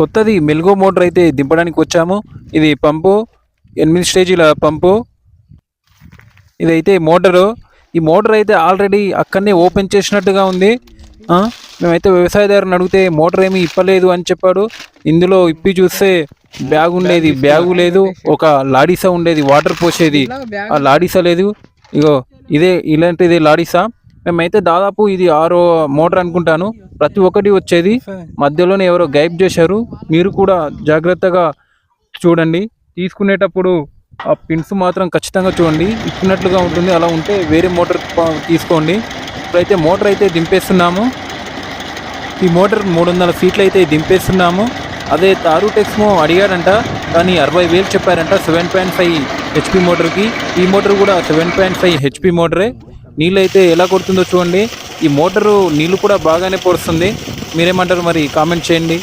కొత్తది మెల్గో మోటార్ అయితే దింపడానికి వచ్చాము. ఇది పంపు ఎనిమిది స్టేజీల పంపు. ఇదైతే మోటారు. ఈ మోటార్ అయితే ఆల్రెడీ అక్కడనే ఓపెన్ చేసినట్టుగా ఉంది. మేమైతే వ్యవసాయదారుని అడిగితే మోటార్ ఏమీ ఇప్పలేదు అని చెప్పాడు. ఇందులో ఇప్పి చూస్తే బ్యాగ్ ఉండేది బ్యాగు లేదు ఒక లాడీసా ఉండేది వాటర్ పోసేది. ఆ లాడీసా లేదు. ఇగో ఇదే ఇలాంటిది లాడీసా. మేమైతే దాదాపు ఇది ఆరో మోటార్ అనుకుంటాను. ప్రతి ఒక్కటి వచ్చేది. మధ్యలోనే ఎవరో గైబ్ చేశారు. మీరు కూడా జాగ్రత్తగా చూడండి. తీసుకునేటప్పుడు ఆ పిన్స్ మాత్రం ఖచ్చితంగా చూడండి. ఇచ్చినట్లుగా ఉంటుంది. అలా ఉంటే వేరే మోటార్ తీసుకోండి. ఇప్పుడైతే మోటార్ అయితే దింపేస్తున్నాము. ఈ మోటార్ మూడు వందల ఫీట్లు అయితే దింపేస్తున్నాము. అదే తారు టెక్స్మో అడిగాడంట. కానీ అరవై వేలు చెప్పారంట. సెవెన్ పాయింట్ ఫైవ్ హెచ్పి మోటార్కి. ఈ మోటార్ కూడా సెవెన్ పాయింట్ ఫైవ్ హెచ్పి మోటరే. నీళ్ళు అయితే ఎలా కొడుతుందో చూడండి. ఈ మోటారు నీళ్ళు కూడా బాగానే పొడుస్తుంది. మీరేమంటారు మరి? కామెంట్ చేయండి.